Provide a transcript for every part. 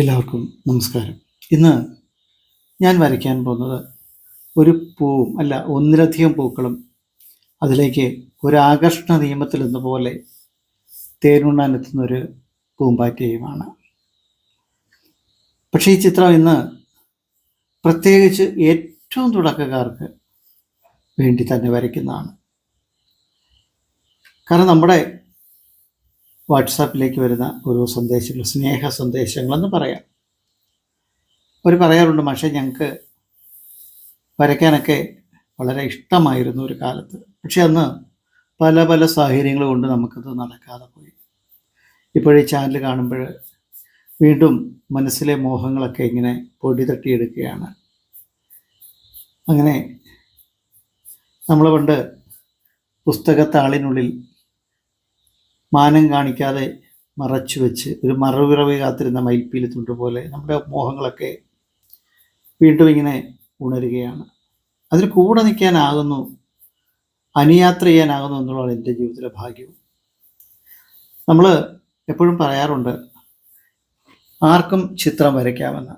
എല്ലാവർക്കും നമസ്കാരം. ഇന്ന് ഞാൻ വരയ്ക്കാൻ പോകുന്നത് ഒരു പൂവും അല്ല ഒന്നിലധികം പൂക്കളും അതിലേക്ക് ഒരു ആകർഷണ നിയമത്തിൽ എന്ന പോലെ തേനുണ്ണാനെത്തുന്ന ഒരു പൂമ്പാറ്റയുമാണ്. പക്ഷേ ഈ ചിത്രം ഇന്ന് പ്രത്യേകിച്ച് ഏറ്റവും തുടക്കക്കാർക്ക് വേണ്ടി തന്നെ വരയ്ക്കുന്നതാണ്. കാരണം നമ്മുടെ വാട്സാപ്പിലേക്ക് വരുന്ന ഒരു സന്ദേശങ്ങൾ സ്നേഹ സന്ദേശങ്ങളെന്ന് പറയാം. അവർ പറയാറുണ്ട് പക്ഷേ ഞങ്ങൾക്ക് വരയ്ക്കാനൊക്കെ വളരെ ഇഷ്ടമായിരുന്നു ഒരു കാലത്ത്. പക്ഷെ അന്ന് പല പല സാഹചര്യങ്ങൾ കൊണ്ട് നമുക്കത് നടക്കാതെ പോയി. ഇപ്പോഴീ ചാനൽ കാണുമ്പോൾ വീണ്ടും മനസ്സിലെ മോഹങ്ങളൊക്കെ ഇങ്ങനെ പൊടി തട്ടിയെടുക്കുകയാണ്. അങ്ങനെ നമ്മൾ പണ്ട് പുസ്തകത്താളിനുള്ളിൽ മാനം കാണിക്കാതെ മറച്ചു വെച്ച് ഒരു മറവിറവി കാത്തിരുന്ന മയിൽപ്പീലി തുണ്ട് പോലെ നമ്മുടെ മോഹങ്ങളൊക്കെ വീണ്ടും ഇങ്ങനെ ഉണരുകയാണ്. അതിന് കൂടെ നിൽക്കാനാകുന്നു അനുയാത്ര ചെയ്യാനാകുന്നു എന്നുള്ളതാണ് എന്റെ ജീവിതത്തിലെ ഭാഗ്യവും. നമ്മൾ എപ്പോഴും പറയാറുണ്ട് ആർക്കും ചിത്രം വരയ്ക്കാമെന്ന്.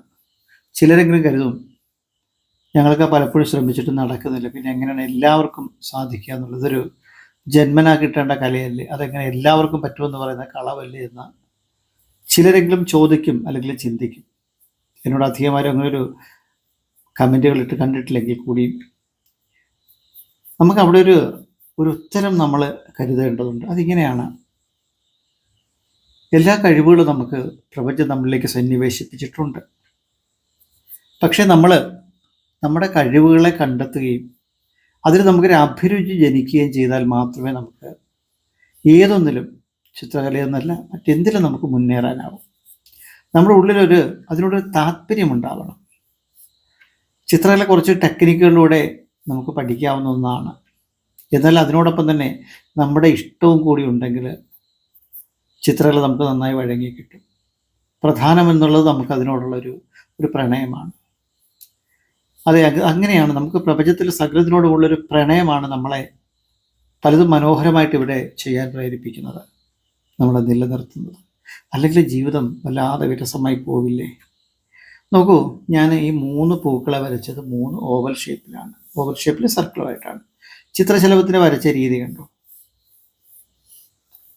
ചിലരെങ്കിലും കരുതും ഞങ്ങളൊക്കെ പലപ്പോഴും ശ്രമിച്ചിട്ട് നടക്കുന്നില്ല പിന്നെ എങ്ങനെയാണ് എല്ലാവർക്കും സാധിക്കുക എന്നുള്ളത്. ഇതൊരു ജന്മനാ കിട്ടേണ്ട കലയല്ലേ? അതെങ്ങനെ എല്ലാവർക്കും പറ്റുമെന്ന് പറയുന്ന കളവല്ലേ എന്ന് ചിലരെങ്കിലും ചോദിക്കും അല്ലെങ്കിൽ ചിന്തിക്കും. എന്നോട് അധികമാരും അങ്ങനെ ഒരു കമന്റുകൾ ഇട്ട് കണ്ടിട്ടില്ലെങ്കിൽ കൂടി നമുക്ക് അവിടെ ഒരു ഒരു ഉത്തരം നമ്മൾ കരുതേണ്ടതുണ്ട്. അതിങ്ങനെയാണ്. എല്ലാ കഴിവുകളും നമുക്ക് പ്രപഞ്ചം നമ്മളിലേക്ക് സന്നിവേശിപ്പിച്ചിട്ടുണ്ട്. പക്ഷേ നമ്മൾ നമ്മുടെ കഴിവുകളെ കണ്ടെത്തുകയും അതിൽ നമുക്കൊരു അഭിരുചി ജനിക്കുകയും ചെയ്താൽ മാത്രമേ നമുക്ക് ഏതൊന്നിലും ചിത്രകലയെന്നല്ല മറ്റെന്തിലും നമുക്ക് മുന്നേറാനാവും. നമ്മുടെ ഉള്ളിലൊരു അതിനോടൊരു താല്പര്യമുണ്ടാവണം ചിത്രകല കുറച്ച് ടെക്നിക്കുകളിലൂടെ നമുക്ക് പഠിക്കാവുന്ന ഒന്നാണ്. എന്നാൽ അതിനോടൊപ്പം തന്നെ നമ്മുടെ ഇഷ്ടവും കൂടി ഉണ്ടെങ്കിൽ ചിത്രകല നമുക്ക് നന്നായി വഴങ്ങി കിട്ടും. പ്രധാനമെന്നുള്ളത് നമുക്ക് അതിനോടുള്ളൊരു ഒരു പ്രണയമാണ്. അതെ അങ്ങനെയാണ്. നമുക്ക് പ്രപഞ്ചത്തിൽ സകലത്തിനോടുമുള്ളൊരു പ്രണയമാണ് നമ്മളെ പലതും മനോഹരമായിട്ട് ഇവിടെ ചെയ്യാൻ പ്രേരിപ്പിക്കുന്നത് നമ്മളെ നിലനിർത്തുന്നത്. അല്ലെങ്കിൽ ജീവിതം വല്ലാതെ വിരസമായി പോവില്ലേ? നോക്കൂ ഞാൻ ഈ മൂന്ന് പൂക്കളെ വരച്ചത് മൂന്ന് ഓവൽ ഷേപ്പിലാണ്. ഓവൽ ഷേപ്പിൽ സർക്കിളായിട്ടാണ് ചിത്രശലഭത്തിന് വരച്ച രീതി കണ്ടു?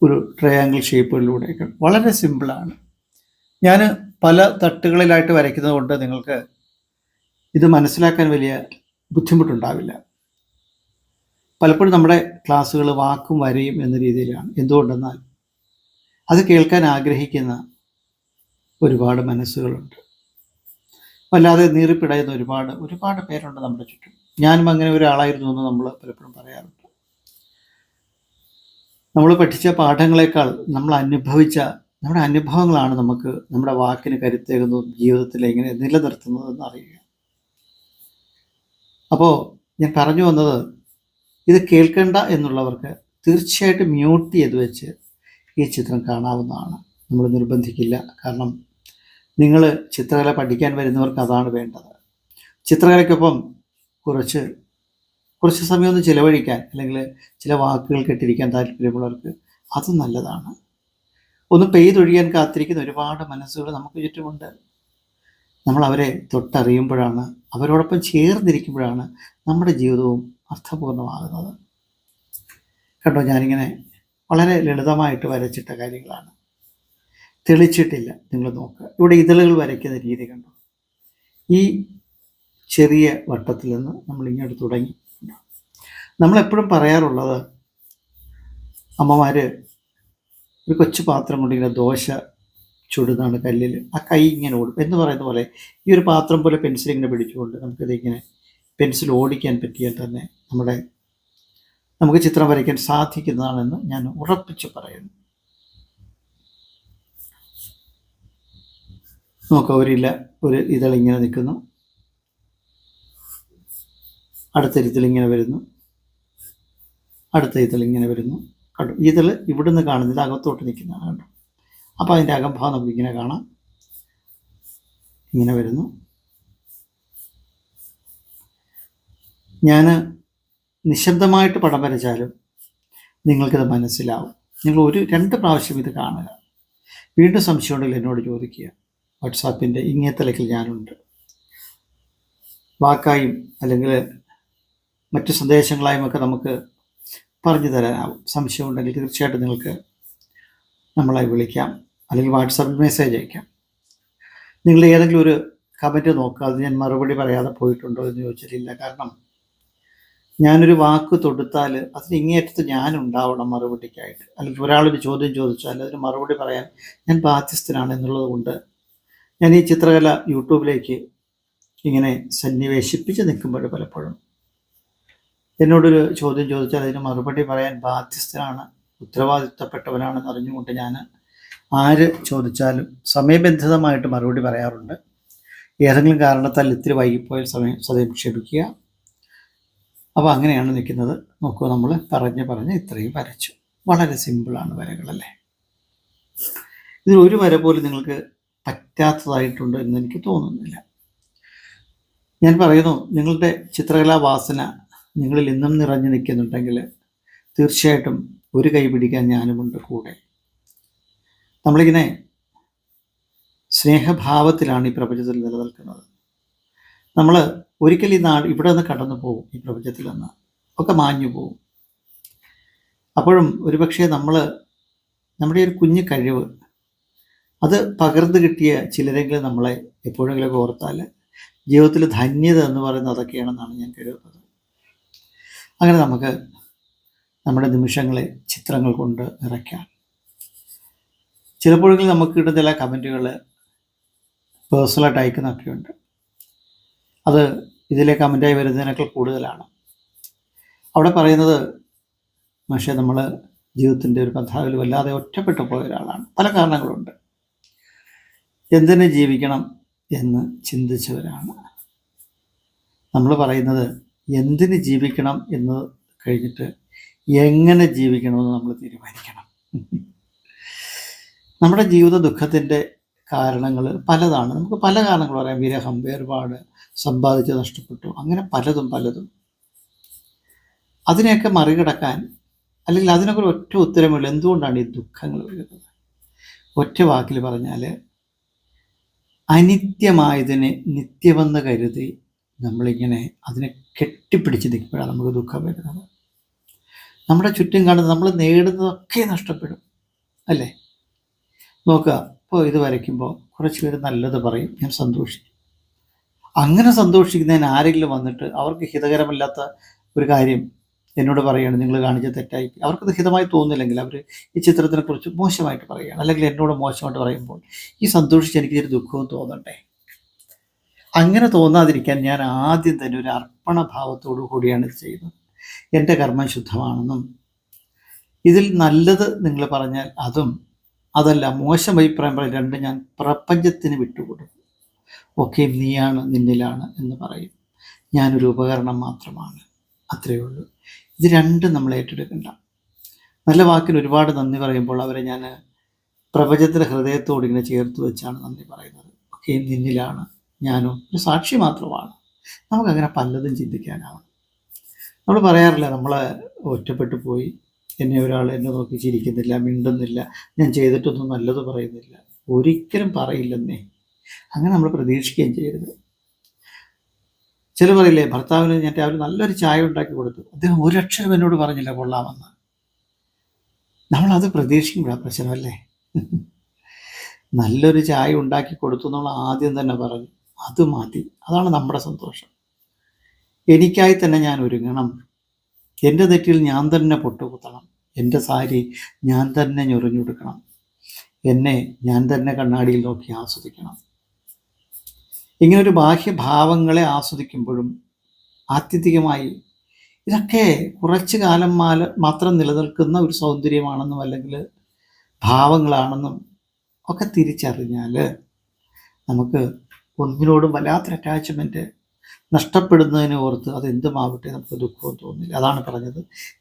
ഒരു ട്രയാങ്കിൾ ഷേപ്പുകളിലൂടെയൊക്കെ വളരെ സിമ്പിളാണ് ഞാൻ പല തട്ടുകളിലായിട്ട് വരയ്ക്കുന്നത് കൊണ്ട് നിങ്ങൾക്ക് ഇത് മനസ്സിലാക്കാൻ വലിയ ബുദ്ധിമുട്ടുണ്ടാവില്ല. പലപ്പോഴും നമ്മുടെ ക്ലാസ്സുകൾ വാക്കും വരയും എന്ന രീതിയിലാണ്. എന്തുകൊണ്ടെന്നാൽ അത് കേൾക്കാൻ ആഗ്രഹിക്കുന്ന ഒരുപാട് മനസ്സുകളുണ്ട്. വല്ലാതെ നീറിപ്പിടയുന്ന ഒരുപാട് ഒരുപാട് പേരുണ്ട് നമ്മുടെ ചുറ്റും. ഞാനും അങ്ങനെ ഒരാളായിരുന്നു എന്ന് നമ്മൾ പലപ്പോഴും പറയാറുണ്ട്. നമ്മൾ പഠിച്ച പാഠങ്ങളെക്കാൾ നമ്മൾ അനുഭവിച്ച നമ്മുടെ അനുഭവങ്ങളാണ് നമുക്ക് നമ്മുടെ വാക്കിന് കരുത്തേകുന്നതും ജീവിതത്തിൽ എങ്ങനെ നിലനിർത്തുന്നതെന്ന് അറിയുക. അപ്പോൾ ഞാൻ പറഞ്ഞു വന്നത് ഇത് കേൾക്കേണ്ട എന്നുള്ളവർക്ക് തീർച്ചയായിട്ടും മ്യൂട്ട് ചെയ്ത് വെച്ച് ഈ ചിത്രം കാണാവുന്നതാണ്. നമ്മൾ നിർബന്ധിക്കില്ല. കാരണം നിങ്ങൾ ചിത്രകല പഠിക്കാൻ വരുന്നവർക്ക് അതാണ് വേണ്ടത്. ചിത്രകലയ്ക്കൊപ്പം കുറച്ച് കുറച്ച് സമയം ഒന്ന് ചിലവഴിക്കാൻ അല്ലെങ്കിൽ ചില വാക്കുകൾ കെട്ടിരിക്കാൻ താല്പര്യമുള്ളവർക്ക് അത് നല്ലതാണ്. ഒന്ന് പെയ്തൊഴിയാൻ കാത്തിരിക്കുന്ന ഒരുപാട് മനസ്സുകൾ നമുക്ക് ചുറ്റുമുണ്ട്. നമ്മൾ അവരെ തൊട്ടറിയുമ്പോഴാണ് അവരോടൊപ്പം ചേർന്നിരിക്കുമ്പോഴാണ് നമ്മുടെ ജീവിതവും അർത്ഥപൂർണമാകുന്നത് കണ്ടോ ഞാനിങ്ങനെ വളരെ ലളിതമായിട്ട് വരച്ചിട്ട കാര്യങ്ങളാണ്. തെളിച്ചിട്ടില്ല നിങ്ങൾ നോക്കുക ഇവിടെ ഇതളുകൾ വരയ്ക്കുന്ന രീതി കണ്ടു? ഈ ചെറിയ വട്ടത്തിൽ നിന്ന് നമ്മൾ ഇങ്ങോട്ട് തുടങ്ങി. നമ്മളെപ്പോഴും പറയാറുള്ളത് അമ്മമാർ ഒരു കൊച്ചു പാത്രം കൊണ്ടിങ്ങനെ ദോശ ചുടുന്നതാണ് കല്ലിൽ ആ കൈ ഇങ്ങനെ ഓടും. എന്ന് പറയുന്ന പോലെ ഈ ഒരു പാത്രം പോലെ പെൻസിൽ ഇങ്ങനെ പിടിച്ചുകൊണ്ട് നമുക്കിത് ഇങ്ങനെ പെൻസിൽ ഓടിക്കാൻ പറ്റിയാൽ തന്നെ നമ്മുടെ നമുക്ക് ചിത്രം വരയ്ക്കാൻ സാധിക്കുന്നതാണെന്ന് ഞാൻ ഉറപ്പിച്ച് പറയുന്നു. നോക്കാം ഒരില്ല ഒരു ഇതളിങ്ങനെ നിൽക്കുന്നു. അടുത്ത ഇതളിങ്ങനെ വരുന്നു. അടുത്ത ഇതളിങ്ങനെ വരുന്നു. കണ്ടു? ഇതൾ ഇവിടുന്ന് കാണുന്നില്ല അകത്തോട്ട് നിൽക്കുന്നതാണ് കണ്ടോ? അപ്പോൾ അതിന്റെ അകംഭാഗം ഇങ്ങനെ കാണാം. ഇങ്ങനെ വരുന്നു. ഞാൻ നിശബ്ദമായിട്ട് പടം വരച്ചാലും നിങ്ങൾക്കിത് മനസ്സിലാവും. നിങ്ങൾ ഒരു രണ്ട് പ്രാവശ്യം ഇത് കാണുക. വീണ്ടും സംശയമുണ്ടെങ്കിൽ എന്നോട് ചോദിക്കുക. വാട്സാപ്പിന്റെ ഇങ്ങേ തലക്കിൽ ഞാനുണ്ട്. വാക്കായും അല്ലെങ്കിൽ മറ്റു സന്ദേശങ്ങളായും ഒക്കെ നമുക്ക് പറഞ്ഞു തരാനാവും. സംശയമുണ്ടെങ്കിൽ തീർച്ചയായിട്ടും നിങ്ങൾക്ക് നമ്മളെ വിളിക്കാം. അല്ലെങ്കിൽ വാട്സാപ്പിൽ മെസ്സേജ് അയക്കാം. നിങ്ങൾ ഏതെങ്കിലും ഒരു കമന്റ് നോക്കുക. അത് ഞാൻ മറുപടി പറയാതെ പോയിട്ടുണ്ടോ എന്ന് ചോദിച്ചിട്ടില്ല. കാരണം ഞാനൊരു വാക്ക് തൊടുത്താൽ അതിന് ഇങ്ങേറ്റത്ത് ഞാനുണ്ടാവണം മറുപടിക്കായിട്ട്. അല്ലെങ്കിൽ ഒരാളൊരു ചോദ്യം ചോദിച്ചാൽ അതിന് മറുപടി പറയാൻ ഞാൻ ബാധ്യസ്ഥനാണ് എന്നുള്ളത് കൊണ്ട് ഞാൻ ഈ ചിത്രകല യൂട്യൂബിലേക്ക് ഇങ്ങനെ സന്നിവേശിപ്പിച്ച് നിൽക്കുമ്പോൾ പലപ്പോഴും എന്നോടൊരു ചോദ്യം ചോദിച്ചാൽ അതിന് മറുപടി പറയാൻ ബാധ്യസ്ഥനാണ് ഉത്തരവാദിത്തപ്പെട്ടവനാണെന്ന് അറിഞ്ഞുകൊണ്ട് ഞാൻ ആര് ചോദിച്ചാലും സമയബന്ധിതമായിട്ട് മറുപടി പറയാറുണ്ട്. ഏതെങ്കിലും കാരണത്താൽ ഇത്തിരി വൈകിപ്പോയാൽ സമയം സദയം ക്ഷമിക്കുക. അപ്പോൾ അങ്ങനെയാണ് നിൽക്കുന്നത്. നോക്കൂ നമ്മൾ പറഞ്ഞ് പറഞ്ഞ് ഇത്രയും വരച്ചു. വളരെ സിമ്പിളാണ് വരകളല്ലേ? ഇതിൽ ഒരു വര പോലും നിങ്ങൾക്ക് പറ്റാത്തതായിട്ടുണ്ട് എന്ന് എനിക്ക് തോന്നുന്നില്ല. ഞാൻ പറയുന്നു നിങ്ങളുടെ ചിത്രകലാ വാസന നിങ്ങളിൽ ഇന്നും നിറഞ്ഞു നിൽക്കുന്നുണ്ടെങ്കിൽ തീർച്ചയായിട്ടും ഒരു കൈ പിടിക്കാൻ ഞാനുമുണ്ട് കൂടെ. നമ്മളിങ്ങനെ സ്നേഹഭാവത്തിലാണ് ഈ പ്രപഞ്ചത്തിൽ നിലനിൽക്കുന്നത്. നമ്മൾ ഒരിക്കൽ ഈ നാട് ഇവിടെ നിന്ന് കടന്നു പോകും ഈ പ്രപഞ്ചത്തിൽ നിന്ന്. ഒക്കെ മാഞ്ഞു പോകും. അപ്പോഴും ഒരുപക്ഷെ നമ്മൾ നമ്മുടെ ഒരു കുഞ്ഞു കഴിവ് അത് പകർന്നു കിട്ടിയ ചിലരെങ്കിലും നമ്മളെ എപ്പോഴെങ്കിലും ഓർത്താൽ ജീവിതത്തിൽ ധന്യത എന്ന് പറയുന്നത് അതൊക്കെയാണെന്നാണ് ഞാൻ കരുതുന്നത്. അങ്ങനെ നമുക്ക് നമ്മുടെ നിമിഷങ്ങളെ ചിത്രങ്ങൾ കൊണ്ട് നിറയ്ക്കാം. ചിലപ്പോഴെങ്കിലും നമുക്ക് കിട്ടുന്ന ചില കമന്റുകൾ പേഴ്സണലായിട്ട് അയക്കുന്നൊക്കെ ഉണ്ട്. അത് ഇതിലെ കമന്റായി വരുന്നതിനേക്കാൾ കൂടുതലാണ്. അവിടെ പറയുന്നത് പക്ഷേ നമ്മൾ ജീവിതത്തിന്റെ ഒരു കഥാവിൽ വല്ലാതെ ഒറ്റപ്പെട്ടു പോയ ഒരാളാണ്. പല കാരണങ്ങളുണ്ട്. എന്തിന് ജീവിക്കണം എന്ന് ചിന്തിച്ചവരാണ്. നമ്മൾ പറയുന്നത് എന്തിന് ജീവിക്കണം എന്ന് കഴിഞ്ഞിട്ട് എങ്ങനെ ജീവിക്കണമെന്ന് നമ്മൾ തീരുമാനിക്കണം. നമ്മുടെ ജീവിത ദുഃഖത്തിന്റെ കാരണങ്ങൾ പലതാണ്. നമുക്ക് പല കാരണങ്ങൾ പറയാം. വിരഹം വേർപാട് സമ്പാദിച്ച് നഷ്ടപ്പെട്ടു അങ്ങനെ പലതും പലതും. അതിനെയൊക്കെ മറികടക്കാൻ അല്ലെങ്കിൽ അതിനൊക്കെ ഒരു ഒറ്റ ഉത്തരമുള്ളൂ എന്തുകൊണ്ടാണ് ഈ ദുഃഖങ്ങൾ വരുന്നത്? ഒറ്റ വാക്കിൽ പറഞ്ഞാൽ അനിത്യമായതിനെ നിത്യമെന്ന് കരുതി നമ്മളിങ്ങനെ അതിനെ കെട്ടിപ്പിടിച്ച് നിൽക്കുമ്പോഴാണ് നമുക്ക് ദുഃഖം വരുന്നത്. നമ്മുടെ ചുറ്റും കാണുന്നത് നമ്മൾ നേടുന്നതൊക്കെ നഷ്ടപ്പെടും. അല്ലേ? നോക്കുക ഇപ്പോൾ ഇത് വരയ്ക്കുമ്പോൾ കുറച്ച് പേര് നല്ലത് പറയും ഞാൻ സന്തോഷിക്കും. അങ്ങനെ സന്തോഷിക്കുന്നതിന് ആരെങ്കിലും വന്നിട്ട് അവർക്ക് ഹിതകരമല്ലാത്ത ഒരു കാര്യം എന്നോട് പറയുകയാണ് നിങ്ങൾ കാണിച്ച തെറ്റായി. അവർക്കത് ഹിതമായി തോന്നുന്നില്ലെങ്കിൽ അവർ ഈ ചിത്രത്തിനെക്കുറിച്ച് മോശമായിട്ട് പറയുകയാണ്. അല്ലെങ്കിൽ എന്നോട് മോശമായിട്ട് പറയുമ്പോൾ ഈ സന്തോഷിച്ച് എനിക്ക് ദുഃഖവും തോന്നണ്ടേ? അങ്ങനെ തോന്നാതിരിക്കാൻ ഞാൻ ആദ്യം തന്നെ ഒരു അർപ്പണ ഭാവത്തോടു കൂടിയാണ് ഇത് ചെയ്യുന്നത്. എന്റെ കർമ്മം ശുദ്ധമാണെന്നും ഇതിൽ നല്ലത് നിങ്ങൾ പറഞ്ഞാൽ അതും അതല്ല മോശം അഭിപ്രായം പറയും രണ്ട് ഞാൻ പ്രപഞ്ചത്തിന് വിട്ടുകൊടുക്കും. ഒക്കെ നീയാണ് നിന്നിലാണ് എന്ന് പറയും. ഞാനൊരു ഉപകരണം മാത്രമാണ്. അത്രയേ ഉള്ളൂ. ഇത് രണ്ടും നമ്മൾ ഏറ്റെടുക്കണ്ട. നല്ല വാക്കിന് ഒരുപാട് നന്ദി പറയുമ്പോൾ അവരെ ഞാൻ പ്രപഞ്ചത്തിന്റെ ഹൃദയത്തോട് ഇങ്ങനെ ചേർത്ത് വെച്ചാണ് നന്ദി പറയുന്നത്. ഒക്കെ നിന്നിലാണ്. ഞാനും ഒരു സാക്ഷി മാത്രമാണ്. നമുക്കങ്ങനെ പലതും ചിന്തിക്കാനാവണം. നമ്മൾ പറയാറില്ല നമ്മളെ ഒറ്റപ്പെട്ടു പോയി എന്നെ ഒരാൾ എന്നെ നോക്കി ചിരിക്കുന്നില്ല മിണ്ടുന്നില്ല. ഞാൻ ചെയ്തിട്ടൊന്നും നല്ലത് പറയുന്നില്ല. ഒരിക്കലും പറയില്ലെന്നേ. അങ്ങനെ നമ്മൾ പ്രതീക്ഷിക്കുകയും ചെയ്യരുത്. ചില പറയില്ലേ ഭർത്താവിന് ഞാൻ രാവിലെ നല്ലൊരു ചായ ഉണ്ടാക്കി കൊടുത്തു. അദ്ദേഹം ഒരു അക്ഷരം എന്നോട് പറഞ്ഞില്ല കൊള്ളാമെന്ന്. നമ്മളത് പ്രതീക്ഷിക്കുമ്പോഴാണ് പ്രശ്നമല്ലേ നല്ലൊരു ചായ ഉണ്ടാക്കി കൊടുത്തു എന്നുള്ള ആദ്യം തന്നെ പറഞ്ഞു. അത് മതി. അതാണ് നമ്മുടെ സന്തോഷം. എനിക്കായി തന്നെ ഞാൻ ഒരുങ്ങണം. എന്റെ തെറ്റിൽ ഞാൻ തന്നെ പൊട്ടുകുത്തണം. എന്റെ സാരി ഞാൻ തന്നെ ഞൊറിഞ്ഞൊടുക്കണം എന്നെ ഞാൻ തന്നെ കണ്ണാടിയിൽ നോക്കി ആസ്വദിക്കണം. ഇങ്ങനൊരു ബാഹ്യഭാവങ്ങളെ ആസ്വദിക്കുമ്പോഴും ആത്യന്തികമായി ഇതൊക്കെ കുറച്ച് കാലം മാല മാത്രം നിലനിൽക്കുന്ന ഒരു സൗന്ദര്യമാണെന്നും അല്ലെങ്കിൽ ഭാവങ്ങളാണെന്നും ഒക്കെ തിരിച്ചറിഞ്ഞാൽ നമുക്ക് ഒന്നിനോടും വല്ലാത്തൊരു അറ്റാച്ച്മെന്റ് നഷ്ടപ്പെടുന്നതിനെ ഓർത്ത് അതെന്തുമാവട്ടെ നമുക്ക് ദുഃഖവും തോന്നില്ല. അതാണ് പറഞ്ഞത്.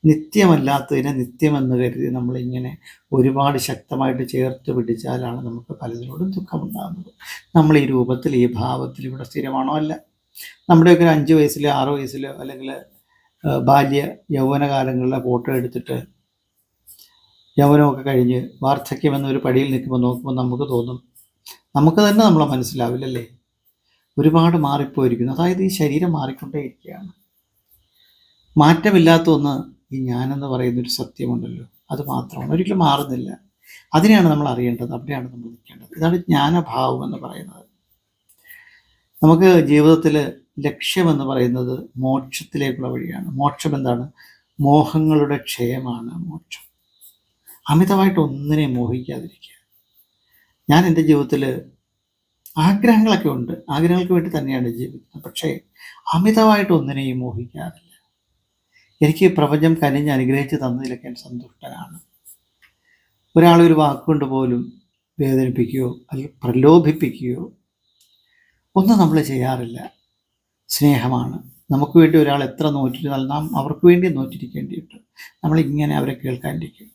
നിത്യമല്ലാത്തതിനെ നിത്യമെന്ന് കരുതി നമ്മളിങ്ങനെ ഒരുപാട് ശക്തമായിട്ട് ചേർത്ത് പിടിച്ചാലാണ് നമുക്ക് പലതിനോടും ദുഃഖമുണ്ടാകുന്നത്. നമ്മൾ ഈ രൂപത്തിൽ ഈ ഭാവത്തിൽ ഇവിടെ സ്ഥിരമാണോ അല്ല? നമ്മുടെയൊക്കെ ഒരു അഞ്ച് വയസ്സിലോ ആറ് വയസ്സിലോ അല്ലെങ്കിൽ ബാല്യ യൗവനകാലങ്ങളിലെ ഫോട്ടോ എടുത്തിട്ട് യൗവനമൊക്കെ കഴിഞ്ഞ് വാർദ്ധക്യം എന്നൊരു പടിയിൽ നിൽക്കുമ്പോൾ നോക്കുമ്പോൾ നമുക്ക് തോന്നും നമുക്ക് തന്നെ നമ്മളെ മനസ്സിലാവില്ലല്ലേ? ഒരുപാട് മാറിപ്പോയിരിക്കുന്നു. അതായത് ഈ ശരീരം മാറിക്കൊണ്ടേയിരിക്കുകയാണ്. മാറ്റമില്ലാത്ത ഒന്ന് ഈ ഞാനെന്ന് പറയുന്നൊരു സത്യമുണ്ടല്ലോ. അത് മാത്രമാണ്. ഒരിക്കലും മാറുന്നില്ല. അതിനെയാണ് നമ്മൾ അറിയേണ്ടത്. അവിടെയാണ് നമ്മൾ നിൽക്കേണ്ടത്. ഇതാണ് ജ്ഞാനഭാവം എന്ന് പറയുന്നത്. നമുക്ക് ജീവിതത്തിൽ ലക്ഷ്യമെന്ന് പറയുന്നത് മോക്ഷത്തിലേക്കുള്ള വഴിയാണ്. മോക്ഷം എന്താണ്? മോഹങ്ങളുടെ ക്ഷയമാണ് മോക്ഷം. അമിതമായിട്ട് ഒന്നിനെ മോഹിക്കാതിരിക്കുക. ഞാൻ എന്റെ ജീവിതത്തിൽ ആഗ്രഹങ്ങളൊക്കെ ഉണ്ട്. ആഗ്രഹങ്ങൾക്ക് വേണ്ടി തന്നെയാണ് ജീവിക്കുന്നത്. പക്ഷേ അമിതമായിട്ട് ഒന്നിനെയും മോഹിക്കാറില്ല. എനിക്ക് പ്രപഞ്ചം കനിഞ്ഞ് അനുഗ്രഹിച്ച് തന്നതിലൊക്കെ ഞാൻ സന്തുഷ്ടനാണ്. ഒരാളെ ഒരു വാക്കുകൊണ്ട് പോലും വേദനിപ്പിക്കുകയോ അല്ലെങ്കിൽ പ്രലോഭിപ്പിക്കുകയോ ഒന്നും നമ്മൾ ചെയ്യാറില്ല. സ്നേഹമാണ്. നമുക്ക് വേണ്ടി ഒരാൾ എത്ര നോറ്റിരുന്നാൽ നാം അവർക്ക് വേണ്ടി നോറ്റിരിക്കേണ്ടിയിട്ട് നമ്മളിങ്ങനെ അവരെ കേൾക്കാണ്ടിരിക്കും.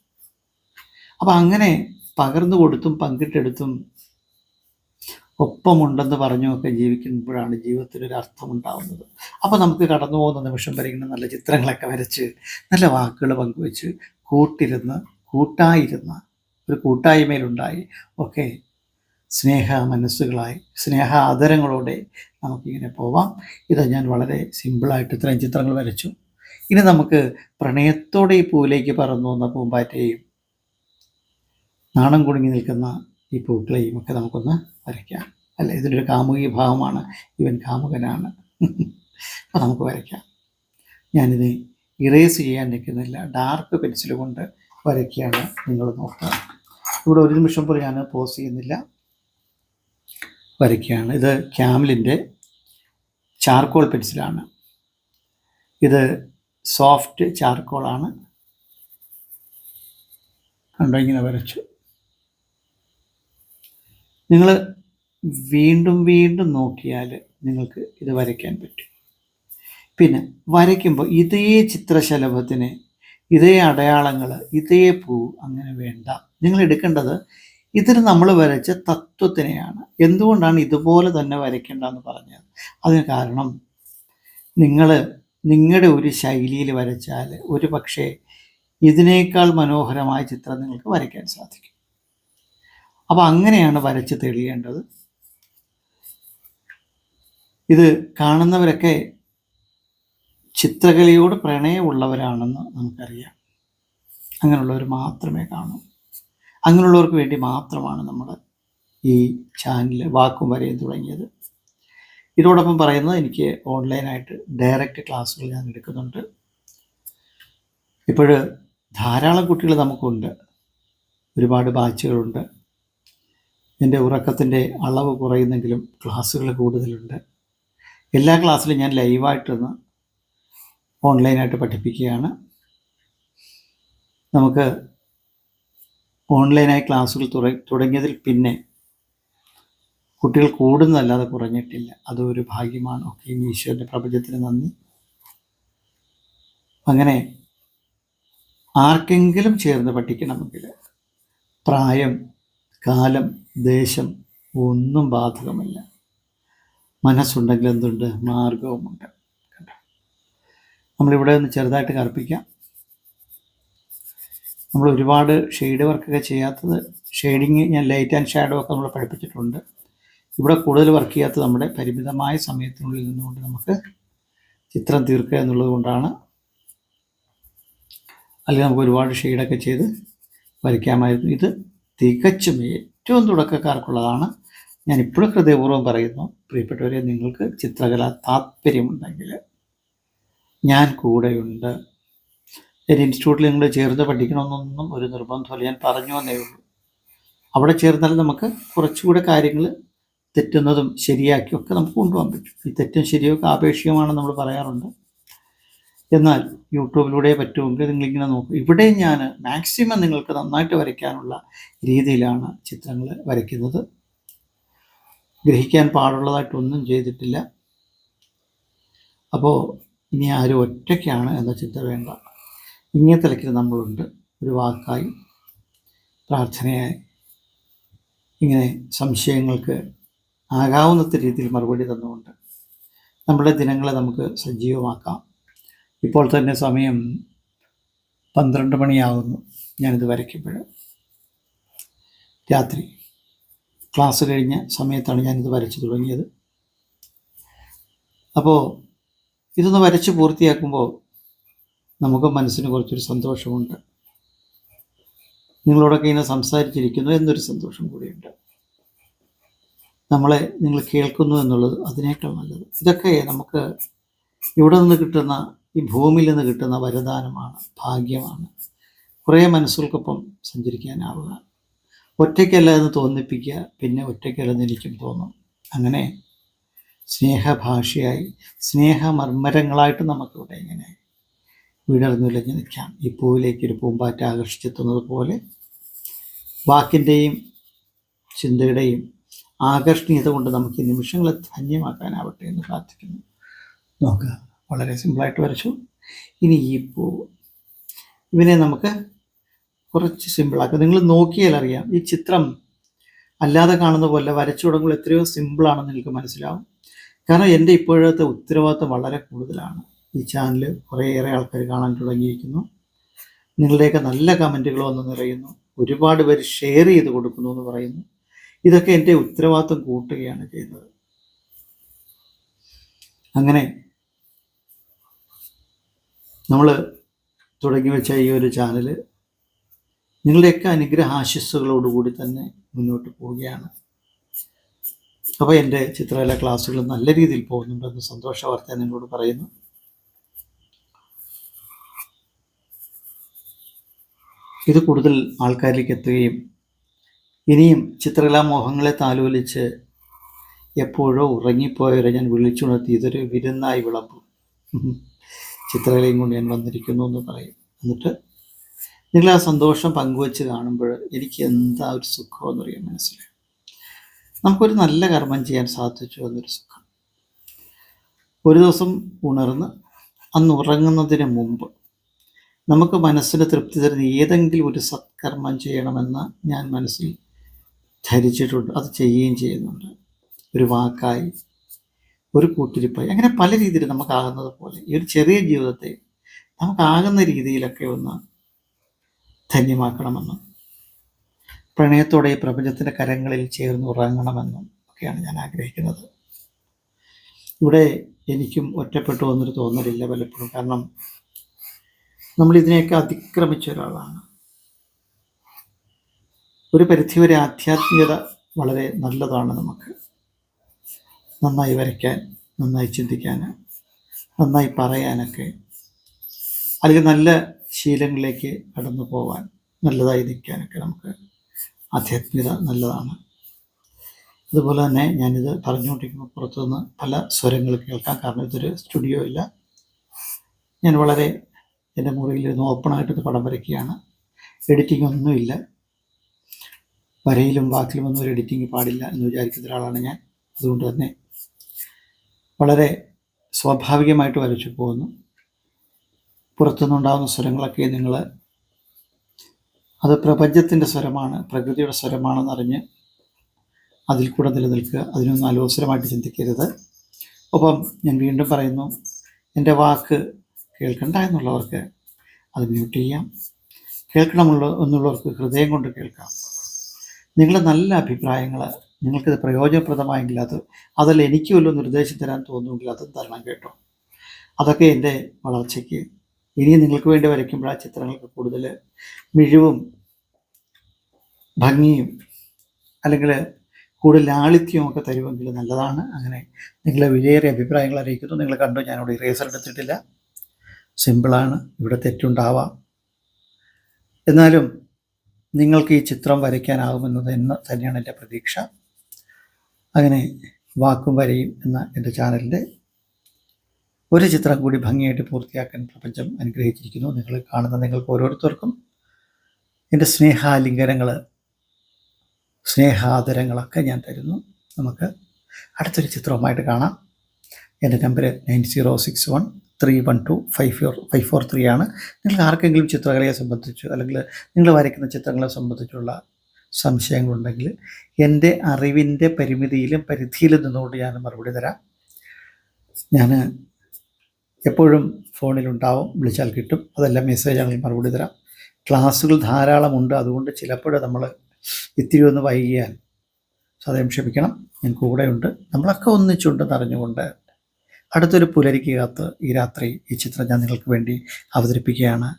അപ്പം അങ്ങനെ പകർന്നു കൊടുത്തും പങ്കിട്ടെടുത്തും ഒപ്പമുണ്ടെന്ന് പറഞ്ഞുമൊക്കെ ജീവിക്കുമ്പോഴാണ് ഒരു അർത്ഥമുണ്ടാവുന്നത്. അപ്പോൾ നമുക്ക് കടന്നു പോകുന്ന നിമിഷം വരെ നല്ല ചിത്രങ്ങളൊക്കെ വരച്ച് നല്ല വാക്കുകൾ പങ്കുവെച്ച് കൂട്ടിരുന്ന് കൂട്ടായിരുന്ന ഒരു കൂട്ടായ്മയിലുണ്ടായി. ഒക്കെ സ്നേഹ മനസ്സുകളായി സ്നേഹ ആദരങ്ങളോടെ നമുക്കിങ്ങനെ പോവാം. ഇത് ഞാൻ വളരെ സിമ്പിളായിട്ട് ഇത്രയും ചിത്രങ്ങൾ വരച്ചു. ഇനി നമുക്ക് പ്രണയത്തോടെ ഈ പൂവിലേക്ക് പറന്നു വന്ന പൂമ്പാറ്റയും നാണം കുടുങ്ങി നിൽക്കുന്ന ഈ പൂക്കളെയും ഒക്കെ നമുക്കൊന്ന് വരയ്ക്കാം. അല്ല? ഇതിനൊരു കാമുകി ഭാവമാണ്. ഇവൻ കാമുകനാണ്. അപ്പോൾ നമുക്ക് വരയ്ക്കാം. ഞാനിത് ഇറേസ് ചെയ്യാൻ നിൽക്കുന്നില്ല. ഡാർക്ക് പെൻസിൽ കൊണ്ട് വരയ്ക്കുകയാണ് നിങ്ങൾ നോക്കുക. ഇവിടെ ഒരു നിമിഷം പോലും ഞാൻ പോസ് ചെയ്യുന്നില്ല. വരയ്ക്കുകയാണ്. ഇത് ക്യാമലിന്റെ ചാർക്കോൾ പെൻസിലാണ്. ഇത് സോഫ്റ്റ് ചാർക്കോളാണ്. കണ്ടോ? ഇങ്ങനെ വരച്ചു. നിങ്ങൾ വീണ്ടും വീണ്ടും നോക്കിയാൽ നിങ്ങൾക്ക് ഇത് വരയ്ക്കാൻ പറ്റും. പിന്നെ വരയ്ക്കുമ്പോൾ ഇതേ ചിത്രശലഭത്തിന് ഇതേ അടയാളങ്ങൾ ഇതേ പൂ അങ്ങനെ വേണ്ട. നിങ്ങൾ എടുക്കേണ്ടത് ഇതിന് നമ്മൾ വരച്ച തത്വത്തിനെയാണ്. എന്തുകൊണ്ടാണ് ഇതുപോലെ തന്നെ വരയ്ക്കേണ്ടതെന്ന് പറഞ്ഞത് അതിന് കാരണം നിങ്ങൾ നിങ്ങളുടെ ഒരു ശൈലിയിൽ വരച്ചാൽ ഒരു പക്ഷേ ഇതിനേക്കാൾ മനോഹരമായ ചിത്രം നിങ്ങൾക്ക് വരയ്ക്കാൻ സാധിക്കും. അപ്പോൾ അങ്ങനെയാണ് വരച്ച് തെളിയേണ്ടത്. ഇത് കാണുന്നവരൊക്കെ ചിത്രകലയോട് പ്രണയമുള്ളവരാണെന്ന് നമുക്കറിയാം. അങ്ങനെയുള്ളവർ മാത്രമേ കാണൂ. അങ്ങനെയുള്ളവർക്ക് വേണ്ടി മാത്രമാണ് നമ്മൾ ഈ ചാനൽ വാക്കും വരയും തുടങ്ങിയത്. ഇതോടൊപ്പം പറയുന്നത് എനിക്ക് ഓൺലൈനായിട്ട് ഡയറക്റ്റ് ക്ലാസ്സുകൾ ഞാൻ എടുക്കുന്നുണ്ട്. ഇപ്പോൾ ധാരാളം കുട്ടികൾ നമുക്കുണ്ട്. ഒരുപാട് ബാച്ചുകളുണ്ട്. എന്റെ ഉറക്കത്തിന്റെ അളവ് കുറയുന്നെങ്കിലും ക്ലാസ്സുകൾ കൂടുതലുണ്ട്. എല്ലാ ക്ലാസ്സിലും ഞാൻ ലൈവായിട്ടൊന്ന് ഓൺലൈനായിട്ട് പഠിപ്പിക്കുകയാണ്. നമുക്ക് ഓൺലൈനായി ക്ലാസ്സുകൾ തുടങ്ങിയതിൽ പിന്നെ കുട്ടികൾ കൂടുന്നതല്ലാതെ കുറഞ്ഞിട്ടില്ല. അതൊരു ഭാഗ്യമാണ്. ഒക്കെ ഈശ്വരന്റെ പ്രപഞ്ചത്തിന് നന്ദി. അങ്ങനെ ആർക്കെങ്കിലും ചേർന്ന് പഠിക്കണമെങ്കിൽ പ്രായം കാലം ദേശം ഒന്നും ബാധകമല്ല. മനസ്സുണ്ടെങ്കിൽ എന്തുണ്ട്? മാർഗവുമുണ്ട്. നമ്മളിവിടെ ഒന്ന് ചെറുതായിട്ട് കറുപ്പിക്കാം. നമ്മൾ ഒരുപാട് ഷെയ്ഡ് വർക്കൊക്കെ ചെയ്യാത്തത് ഷെയ്ഡിങ് ഞാൻ ലൈറ്റ് ആൻഡ് ഷാഡോ ഒക്കെ നമ്മൾ പഠിപ്പിച്ചിട്ടുണ്ട്. ഇവിടെ കൂടുതൽ വർക്ക് ചെയ്യാത്തത് നമ്മുടെ പരിമിതമായ സമയത്തിനുള്ളിൽ നിന്നുകൊണ്ട് നമുക്ക് ചിത്രം തീർക്കുക എന്നുള്ളത് കൊണ്ടാണ്. അല്ലെങ്കിൽ നമുക്ക് ഒരുപാട് ഷെയ്ഡൊക്കെ ചെയ്ത് വരയ്ക്കാമായിരുന്നു. ഇത് തികച്ചും ഏറ്റവും തുടക്കക്കാർക്കുള്ളതാണ്. ഞാൻ ഇപ്പോഴും ഹൃദയപൂർവം പറയുന്നു പ്രിയപ്പെട്ടവരെ നിങ്ങൾക്ക് ചിത്രകല താല്പര്യമുണ്ടെങ്കിൽ ഞാൻ കൂടെയുണ്ട്. ഒരു ഇൻസ്റ്റിറ്റ്യൂട്ടിൽ നിങ്ങൾ ചേർന്ന് പഠിക്കണമെന്നൊന്നും ഒരു നിർബന്ധമല്ല ഞാൻ പറഞ്ഞു എന്നേ ഉള്ളൂ. അവിടെ ചേർന്നാൽ നമുക്ക് കുറച്ചുകൂടെ കാര്യങ്ങൾ തെറ്റുന്നതും ശരിയാക്കിയൊക്കെ നമുക്ക് കൊണ്ടുപോകാൻ പറ്റും. ഈ തെറ്റും ശരിയൊക്കെ ആപേക്ഷികമാണെന്ന് നമ്മൾ പറയാറുണ്ട്. എന്നാൽ യൂട്യൂബിലൂടെ പറ്റുമെങ്കിൽ നിങ്ങളിങ്ങനെ നോക്കും. ഇവിടെ ഞാൻ മാക്സിമം നിങ്ങൾക്ക് നന്നായിട്ട് വരയ്ക്കാനുള്ള രീതിയിലാണ് ചിത്രങ്ങൾ വരയ്ക്കുന്നത്. ഗ്രഹിക്കാൻ പാടുള്ളതായിട്ടൊന്നും ചെയ്തിട്ടില്ല. അപ്പോൾ ഇനി ആരും ഒറ്റയ്ക്കാണ് എന്ന ചിന്ത വേണ്ട. ഇങ്ങനത്തെ നമ്മളുണ്ട്. ഒരു വാക്കായി പ്രാർത്ഥനയായി. ഇങ്ങനെ സംശയങ്ങൾക്ക് ആകാവുന്നത്തെ രീതിയിൽ മറുപടി തന്നുകൊണ്ട് നമ്മുടെ ദിനങ്ങളെ നമുക്ക് സജീവമാക്കാം. ഇപ്പോൾ തന്നെ സമയം പന്ത്രണ്ട് മണിയാകുന്നു ഞാനിത് വരയ്ക്കുമ്പോൾ. രാത്രി ക്ലാസ് കഴിഞ്ഞ സമയത്താണ് ഞാനിത് വരച്ചു തുടങ്ങിയത്. അപ്പോൾ ഇതൊന്ന് വരച്ച് പൂർത്തിയാക്കുമ്പോൾ നമുക്ക് മനസ്സിന് കുറച്ചൊരു സന്തോഷമുണ്ട്. നിങ്ങളോടൊക്കെ ഇങ്ങനെ സംസാരിച്ചിരിക്കുന്നു എന്നൊരു സന്തോഷം കൂടിയുണ്ട്. നമ്മളെ നിങ്ങൾ കേൾക്കുന്നു എന്നുള്ളത് അതിനേക്കാൾ നല്ലത്. ഇതൊക്കെ നമുക്ക് ഇവിടെ നിന്ന് കിട്ടുന്ന ഈ ഭൂമിയിൽ നിന്ന് കിട്ടുന്ന വരദാനമാണ് ഭാഗ്യമാണ്. കുറേ മനസ്സുകൾക്കൊപ്പം സഞ്ചരിക്കാനാവുക. ഒറ്റയ്ക്കല്ല എന്ന് തോന്നിപ്പിക്കുക പിന്നെ ഒറ്റയ്ക്കല്ലെന്ന് എനിക്കും തോന്നും. അങ്ങനെ സ്നേഹഭാഷയായി സ്നേഹമർമ്മരങ്ങളായിട്ട് നമുക്കിവിടെ ഇങ്ങനെ വിടർന്നുലഞ്ഞ് നിൽക്കാം. ഈ പൂവിലേക്ക് ഒരു പൂമ്പാറ്റ ആകർഷിച്ചെത്തുന്നത് പോലെ വാക്കിന്റെയും ചിന്തയുടെയും ആകർഷണീയത കൊണ്ട് നമുക്ക് ഈ നിമിഷങ്ങളെ ധന്യമാക്കാനാവട്ടെ എന്ന് പ്രാർത്ഥിക്കുന്നു. നോക്കുക വളരെ സിമ്പിളായിട്ട് വരച്ചു. ഇനി ഈ പൂ. ഇവനെ നമുക്ക് കുറച്ച് സിമ്പിളാക്കാം. നിങ്ങൾ നോക്കിയാൽ അറിയാം ഈ ചിത്രം അല്ലാതെ കാണുന്ന പോലെ വരച്ചു തുടങ്ങുമ്പോൾ എത്രയോ സിമ്പിളാണെന്ന് നിങ്ങൾക്ക് മനസ്സിലാവും. കാരണം എന്റെ ഇപ്പോഴത്തെ ഉത്തരവാദിത്വം വളരെ കൂടുതലാണ്. ഈ ചാനൽ കുറേയേറെ ആൾക്കാർ കാണാൻ തുടങ്ങിയിരിക്കുന്നു. നിങ്ങളുടെയൊക്കെ നല്ല കമന്റുകൾ വന്ന് നിറയുന്നു. ഒരുപാട് പേര് ഷെയർ ചെയ്ത് കൊടുക്കുന്നു എന്ന് പറയുന്നു. ഇതൊക്കെ എന്റെ ഉത്തരവാദിത്വം കൂട്ടുകയാണ് ചെയ്യുന്നത്. അങ്ങനെ നമ്മൾ തുടങ്ങി വെച്ച ഈ ഒരു ചാനൽ നിങ്ങളുടെയൊക്കെ അനുഗ്രഹ ആശിസ്സുകളോടുകൂടി തന്നെ മുന്നോട്ട് പോവുകയാണ്. അപ്പോൾ എന്റെ ചിത്രകല ക്ലാസ്സുകൾ നല്ല രീതിയിൽ പോകുന്നുണ്ടെന്ന് സന്തോഷ വാർത്ത നിങ്ങളോട് പറയുന്നു. ഇത് കൂടുതൽ ആൾക്കാരിലേക്ക് എത്തുകയും ഇനിയും ചിത്രകലാ മോഹങ്ങളെ താലോലിച്ച് എപ്പോഴോ ഉറങ്ങിപ്പോയവരെ ഞാൻ വിളിച്ചുണർത്തി. ഇതൊരു വിരുന്നായി വിളമ്പും. ചിത്രകലയും കൊണ്ട് ഞാൻ വന്നിരിക്കുന്നു എന്ന് പറയും. എന്നിട്ട് നിങ്ങൾ ആ സന്തോഷം പങ്കുവെച്ച് കാണുമ്പോൾ എനിക്ക് എന്താ ഒരു സുഖമെന്ന് പറയാൻ മനസ്സിലായി. നമുക്കൊരു നല്ല കർമ്മം ചെയ്യാൻ സാധിച്ചു എന്നൊരു സുഖം. ഒരു ദിവസം ഉണർന്ന് അന്ന് ഉറങ്ങുന്നതിന് മുമ്പ് നമുക്ക് മനസ്സിന് തൃപ്തി തരുന്ന ഏതെങ്കിലും ഒരു സത്കർമ്മം ചെയ്യണമെന്ന് ഞാൻ മനസ്സിൽ ധരിച്ചിട്ടുണ്ട്. അത് ചെയ്യുകയും ചെയ്യുന്നുണ്ട്. ഒരു വാക്കായി ഒരു കൂട്ടിരിപ്പായി. അങ്ങനെ പല രീതിയിൽ നമുക്കാകുന്നത് പോലെ ഈ ഒരു ചെറിയ ജീവിതത്തെ നമുക്കാകുന്ന രീതിയിലൊക്കെ ഒന്ന് ധന്യമാക്കണമെന്നും പ്രണയത്തോടെ ഈ പ്രപഞ്ചത്തിന്റെ കരങ്ങളിൽ ചേർന്ന് ഉറങ്ങണമെന്നും ഒക്കെയാണ് ഞാൻ ആഗ്രഹിക്കുന്നത്. ഇവിടെ എനിക്കും ഒറ്റപ്പെട്ടു വന്നൊരു തോന്നലില്ല പലപ്പോഴും. കാരണം നമ്മൾ ഇതിനെയൊക്കെ അതിക്രമിച്ച ഒരാളാണ്. ഒരു പരിധിവരെ ആധ്യാത്മികത വളരെ നല്ലതാണ് നമുക്ക്. നന്നായി വരയ്ക്കാൻ നന്നായി ചിന്തിക്കാൻ നന്നായി പറയാനൊക്കെ. അല്ലെങ്കിൽ നല്ല ശീലങ്ങളിലേക്ക് കടന്നു പോകാൻ നല്ലതായി നിൽക്കാനൊക്കെ നമുക്ക് ആധ്യാത്മികത നല്ലതാണ്. അതുപോലെ തന്നെ ഞാനിത് പറഞ്ഞുകൊണ്ടിരിക്കുമ്പോൾ പുറത്തുനിന്ന് പല സ്വരങ്ങൾ കേൾക്കാം. കാരണം ഇതൊരു സ്റ്റുഡിയോ ഇല്ല. ഞാൻ വളരെ എന്റെ മുറിയിൽ ഇരുന്ന് ഇത് പടം വരയ്ക്കുകയാണ്. എഡിറ്റിംഗ് ഒന്നുമില്ല വരയിലും വാക്കിലും ഒന്നും ഒരു എഡിറ്റിംഗ് പാടില്ല എന്ന് വിചാരിക്കുന്ന ഒരാളാണ് ഞാൻ. അതുകൊണ്ട് തന്നെ വളരെ സ്വാഭാവികമായിട്ട് വരച്ചു പോകുന്നു പുറത്തുനിന്നുണ്ടാകുന്ന സ്വരങ്ങളൊക്കെ നിങ്ങൾ അത് പ്രപഞ്ചത്തിന്റെ സ്വരമാണ് പ്രകൃതിയുടെ സ്വരമാണെന്നറിഞ്ഞ് അതിൽ കൂടെ നിലനിൽക്കുക. അതിനൊന്നും അലോസരമായിട്ട് ചിന്തിക്കരുത്. ഒപ്പം ഞാൻ വീണ്ടും പറയുന്നു എന്റെ വാക്ക് കേൾക്കണ്ട എന്നുള്ളവർക്ക് അത് മ്യൂട്ട് ചെയ്യാം. കേൾക്കണമുള്ള എന്നുള്ളവർക്ക് ഹൃദയം കൊണ്ട് കേൾക്കാം. നിങ്ങളുടെ നല്ല അഭിപ്രായങ്ങൾ നിങ്ങൾക്കിത് പ്രയോജനപ്രദമായെങ്കിൽ അത് അതല്ല എനിക്ക് വല്ല നിർദ്ദേശം തരാൻ തോന്നുമെങ്കിൽ അത് തരണം കേട്ടോ. അതൊക്കെ എന്റെ വളർച്ചയ്ക്ക്. ഇനി നിങ്ങൾക്ക് വേണ്ടി വരയ്ക്കുമ്പോൾ ആ ചിത്രങ്ങൾക്ക് കൂടുതൽ മിഴിവും ഭംഗിയും അല്ലെങ്കിൽ കൂടുതൽ ലാളിത്യവും ഒക്കെ തരുമെങ്കിൽ നല്ലതാണ്. അങ്ങനെ നിങ്ങളെ വിലയേറിയ അഭിപ്രായങ്ങൾ അറിയിക്കുന്നു. നിങ്ങൾ കണ്ടു ഞാനിവിടെ ഇറേസർ എടുത്തിട്ടില്ല. സിമ്പിളാണ് ഇവിടെ തെറ്റുണ്ടാവാം. എന്നാലും നിങ്ങൾക്ക് ഈ ചിത്രം വരയ്ക്കാനാകുമെന്നത് എന്ന് തന്നെയാണ് എന്റെ പ്രതീക്ഷ. അങ്ങനെ വാക്കും വരയും എന്ന എന്റെ ചാനലിന്റെ ഒരു ചിത്രം കൂടി ഭംഗിയായിട്ട് പൂർത്തിയാക്കാൻ പ്രപഞ്ചം അനുഗ്രഹിച്ചിരിക്കുന്നു. നിങ്ങൾ കാണുന്ന നിങ്ങൾക്ക് ഓരോരുത്തർക്കും എന്റെ സ്നേഹാലിംഗനങ്ങൾ സ്നേഹാദരങ്ങളൊക്കെ ഞാൻ തരുന്നു. നമുക്ക് അടുത്തൊരു ചിത്രവുമായിട്ട് കാണാം. എന്റെ number nine zero six one three one two five four five four three ആണ്. നിങ്ങൾക്ക് ആർക്കെങ്കിലും ചിത്രകലയെ സംബന്ധിച്ചു അല്ലെങ്കിൽ നിങ്ങൾ വരയ്ക്കുന്ന ചിത്രങ്ങളെ സംബന്ധിച്ചുള്ള സംശയങ്ങളുണ്ടെങ്കിൽ എന്റെ അറിവിന്റെ പരിമിതിയിലും പരിധിയിലും നിന്നുകൊണ്ട് ഞാൻ മറുപടി തരാം. ഞാൻ എപ്പോഴും ഫോണിലുണ്ടാവും വിളിച്ചാൽ കിട്ടും. അതെല്ലാം മെസ്സേജ് ആണെങ്കിൽ മറുപടി തരാം. ക്ലാസ്സുകൾ ധാരാളമുണ്ട് അതുകൊണ്ട് ചിലപ്പോൾ നമ്മൾ ഇത്തിരി ഒന്ന് വൈകിയാൽ സദയം ക്ഷമിക്കണം. ഞാൻ കൂടെയുണ്ട്. നമ്മളൊക്കെ ഒന്നിച്ചുണ്ട് നിറഞ്ഞുകൊണ്ട് അടുത്തൊരു പുലരിക്കകത്ത് ഈ രാത്രി ഈ ചിത്രം ഞാൻ നിങ്ങൾക്ക് വേണ്ടി അവതരിപ്പിക്കുകയാണ്.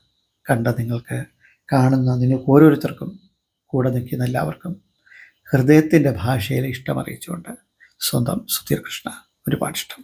കണ്ട നിങ്ങൾക്ക് കാണുന്ന നിങ്ങൾക്ക് ഓരോരുത്തർക്കും കൂടെ നിൽക്കുന്ന എല്ലാവർക്കും ഹൃദയത്തിന്റെ ഭാഷയിൽ ഇഷ്ടമറിയിച്ചുകൊണ്ട് സ്വന്തം സുധീർ കൃഷ്ണ ഒരുപാട് ഇഷ്ടം.